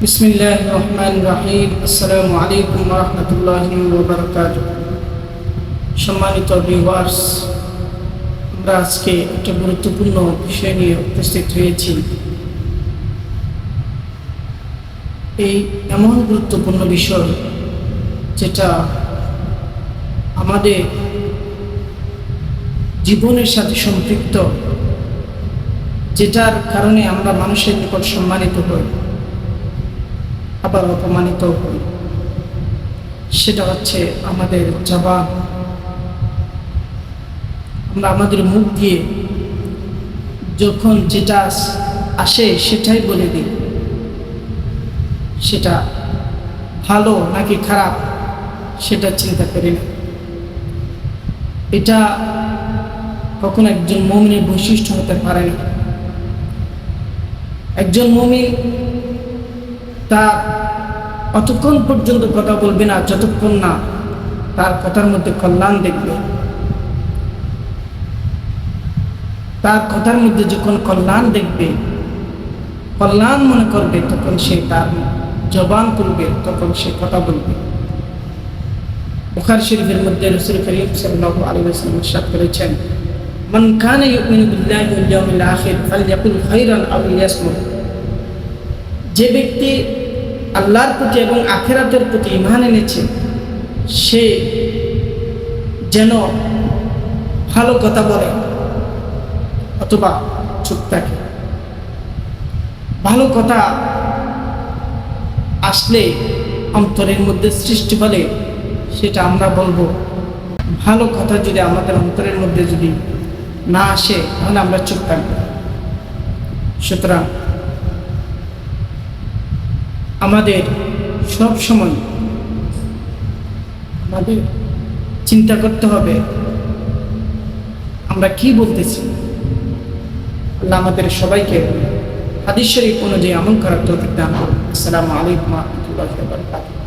بسم الله الرحمن الرحيم السلام عليكم ورحمة الله وبركاته সম্মানিত ভিউয়ার্স আমরা আজকে একটা গুরুত্বপূর্ণ বিষয় নিয়ে উপস্থিত হয়েছি এই এমন গুরুত্বপূর্ণ বিষয় যেটা আমাদের জীবনের সাথে সম্পৃক্ত যেটার কারণে আমরা মানুষের নিকট সম্মানিত হই আবার অপমানিত হই। সেটা হচ্ছে আমাদের জবান। আমরা আমাদের মুখ দিয়ে যখন যেটা আসে সেটাই বলে দিই। সেটা ভালো নাকি খারাপ সেটা চিন্তা করি না। এটা কখনো একজন মমিনের বৈশিষ্ট্য হতে পারে না। একজন মমিন তার অতক্ষণ পর্যন্ত কথা বলবে না, যতক্ষণ না তার কথার মধ্যে কল্যাণ দেখবে। তার কথার মধ্যে যখন কল্যাণ দেখবে, কল্যাণ মনে করবে, তখন সে তার জবান করবে তখন সে কথা বলবে। বুখার শরীফের মধ্যে রসুল করিম ওয়াসাল্লাম ইরশাদ করেছেন ইউমিনু বিল্লাহি ওয়াল ইয়াউমিল আখির ফালইয়াকুল খাইরান আও লিয়াসমুত। যে ব্যক্তি আল্লাহর প্রতি এবং আখেরাতের প্রতি ইমান এনেছে, সে যেন ভালো কথা বলে অথবা চুপ থাকে। ভালো কথা আসলে অন্তরের মধ্যে সৃষ্টি হলে সেটা আমরা বলব। ভালো কথা যদি আমাদের অন্তরের মধ্যে যদি না আসে, তাহলে আমরা চুপ থাকব। সুতরাং আমাদের সব সময় আমাদের চিন্তা করতে হবে, আমরা কি বলতেছি? আল্লাহ আমাদের সবাইকে হাদিস শরীফ অনুযায়ী আমল করার তো দান আসসালামু আলাইকুম রাহমাতুল্লাহি